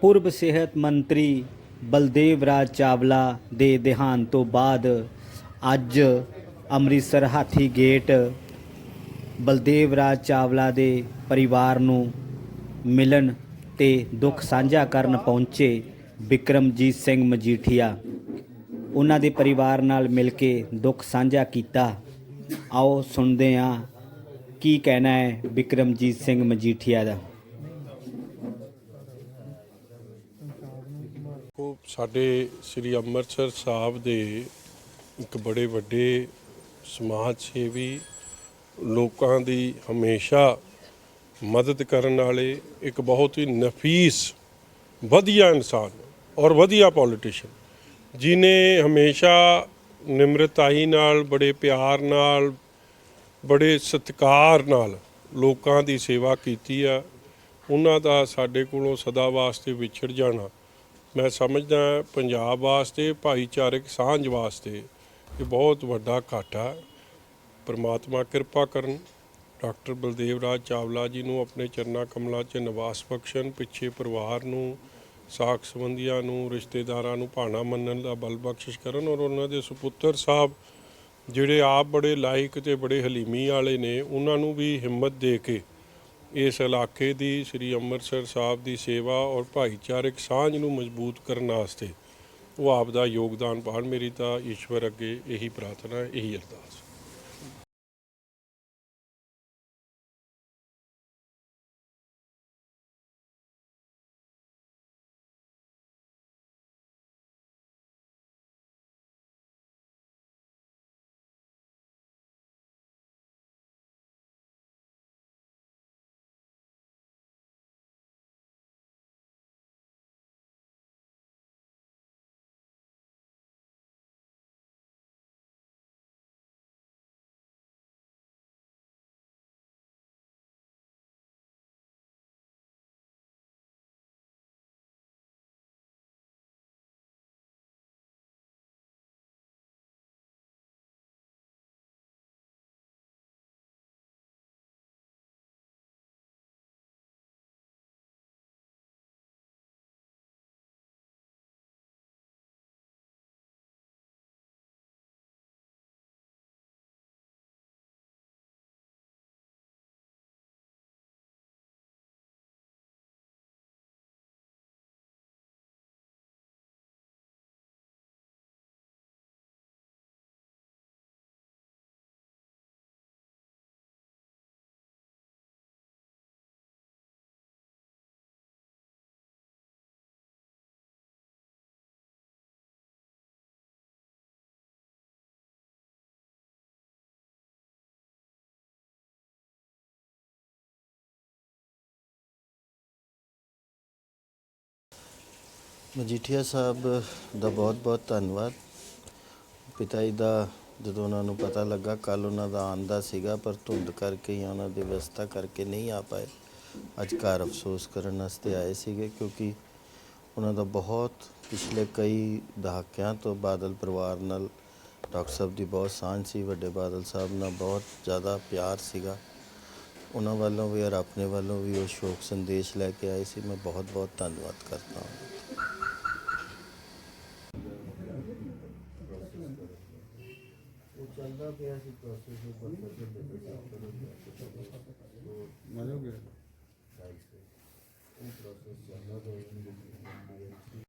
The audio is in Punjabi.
ਪੂਰਬ ਸਿਹਤ ਮੰਤਰੀ ਬਲਦੇਵ ਰਾਜ ਚਾਵਲਾ ਦੇ ਦੇਹਾਂਤ ਤੋਂ ਬਾਅਦ ਅੱਜ ਅੰਮ੍ਰਿਤਸਰ ਹਾਥੀ ਗੇਟ ਬਲਦੇਵ ਰਾਜ ਚਾਵਲਾ ਦੇ ਪਰਿਵਾਰ ਨੂੰ ਮਿਲਣ ਤੇ ਦੁੱਖ ਸਾਂਝਾ ਕਰਨ ਪਹੁੰਚੇ ਵਿਕਰਮਜੀਤ ਸਿੰਘ ਮਜੀਠੀਆ। ਉਹਨਾਂ ਦੇ ਪਰਿਵਾਰ ਨਾਲ ਮਿਲ ਕੇ ਦੁੱਖ ਸਾਂਝਾ ਕੀਤਾ। ਆਓ ਸੁਣਦੇ ਹਾਂ ਕੀ ਕਹਿਣਾ ਹੈ ਵਿਕਰਮਜੀਤ ਸਿੰਘ ਮਜੀਠੀਆ ਦਾ। ਸਾਡੇ ਸ੍ਰੀ ਅੰਮ੍ਰਿਤਸਰ ਸਾਹਿਬ ਦੇ ਇੱਕ ਬੜੇ ਵੱਡੇ ਸਮਾਜ ਸੇਵੀ ਲੋਕਾਂ ਦੀ ਹਮੇਸ਼ਾ ਮਦਦ ਕਰਨ ਵਾਲੇ ਇੱਕ ਬਹੁਤ ਹੀ ਨਫੀਸ, ਵਧੀਆ ਇਨਸਾਨ ਔਰ ਵਧੀਆ ਪੋਲੀਟੀਸ਼ੀਅਨ ਜਿਨੇ ਹਮੇਸ਼ਾ ਨਿਮਰਤਾਈ ਨਾਲ, ਬੜੇ ਪਿਆਰ ਨਾਲ, ਬੜੇ ਸਤਿਕਾਰ ਨਾਲ ਲੋਕਾਂ ਦੀ ਸੇਵਾ ਕੀਤੀ ਆ। ਉਹਨਾਂ ਦਾ ਸਾਡੇ ਕੋਲੋਂ ਸਦਾ ਵਾਸਤੇ ਵਿਛੜ ਜਾਣਾ ਮੈਂ ਸਮਝਦਾ ਪੰਜਾਬ ਵਾਸਤੇ, ਭਾਈਚਾਰਕ ਸਾਂਝ ਵਾਸਤੇ ਇਹ ਬਹੁਤ ਵੱਡਾ ਘਾਟਾ ਹੈ ਪਰਮਾਤਮਾ ਕਿਰਪਾ ਕਰਨ, ਡਾਕਟਰ ਬਲਦੇਵ ਰਾਜ ਚਾਵਲਾ ਜੀ ਨੂੰ ਆਪਣੇ ਚਰਨਾ ਕਮਲਾਂ 'ਚ ਨਿਵਾਸ ਬਖਸ਼ਣ, ਪਿੱਛੇ ਪਰਿਵਾਰ ਨੂੰ, ਸਾਖ ਸੰਬੰਧੀਆਂ ਨੂੰ, ਰਿਸ਼ਤੇਦਾਰਾਂ ਨੂੰ ਭਾਣਾ ਮੰਨਣ ਦਾ ਬਲ ਬਖਸ਼ਿਸ਼ ਕਰਨ ਔਰ ਉਹਨਾਂ ਦੇ ਸੁਪੁੱਤਰ ਸਾਹਿਬ ਜਿਹੜੇ ਆਪ ਬੜੇ ਲਾਇਕ ਤੇ ਬੜੇ ਹਲੀਮੀ ਵਾਲੇ ਨੇ, ਉਹਨਾਂ ਨੂੰ ਵੀ ਹਿੰਮਤ ਦੇ ਕੇ ਇਸ ਇਲਾਕੇ ਦੀ ਸ੍ਰੀ ਅੰਮ੍ਰਿਤਸਰ ਸਾਹਿਬ ਦੀ ਸੇਵਾ ਔਰ ਭਾਈਚਾਰਕ ਸਾਂਝ ਨੂੰ ਮਜ਼ਬੂਤ ਕਰਨ ਵਾਸਤੇ ਉਹ ਆਪ ਦਾ ਯੋਗਦਾਨ ਪਾਉਣ। ਮੇਰੀ ਤਾਂ ਈਸ਼ਵਰ ਅੱਗੇ ਇਹੀ ਪ੍ਰਾਰਥਨਾ ਇਹੀ ਅਰਦਾਸ। ਮਜੀਠੀਆ ਸਾਹਿਬ ਦਾ ਬਹੁਤ-ਬਹੁਤ ਧੰਨਵਾਦ। ਪਿਤਾ ਜੀ ਦਾ ਜਦੋਂ ਉਹਨਾਂ ਨੂੰ ਪਤਾ ਲੱਗਾ ਕੱਲ ਉਹਨਾਂ ਦਾ ਆਉਣ ਦਾ ਸੀਗਾ, ਪਰ ਧੁੰਦ ਕਰਕੇ ਜਾਂ ਉਹਨਾਂ ਦੀ ਵਿਵਸਥਾ ਕਰਕੇ ਨਹੀਂ ਆ ਪਾਏ। ਅੱਜ ਘਰ ਅਫਸੋਸ ਕਰਨ ਵਾਸਤੇ ਆਏ ਸੀਗੇ ਕਿਉਂਕਿ ਉਹਨਾਂ ਦਾ ਬਹੁਤ ਪਿਛਲੇ ਕਈ ਦਹਾਕਿਆਂ ਤੋਂ ਬਾਦਲ ਪਰਿਵਾਰ ਨਾਲ, ਡਾਕਟਰ ਸਾਹਿਬ ਦੀ ਬਹੁਤ ਸਾਂਝ ਸੀ, ਵੱਡੇ ਬਾਦਲ ਸਾਹਿਬ ਨਾਲ ਬਹੁਤ ਜ਼ਿਆਦਾ ਪਿਆਰ ਸੀਗਾ। ਉਹਨਾਂ ਵੱਲੋਂ ਵੀ ਔਰ ਆਪਣੇ ਵੱਲੋਂ ਵੀ ਉਹ ਸ਼ੋਕ ਸੰਦੇਸ਼ ਲੈ ਕੇ ਆਏ ਸੀ। ਮੈਂ ਬਹੁਤ-ਬਹੁਤ ਧੰਨਵਾਦ ਕਰਦਾ ਹਾਂ। ਉਹ ਚੱਲਦਾ ਪਿਆ ਸੀ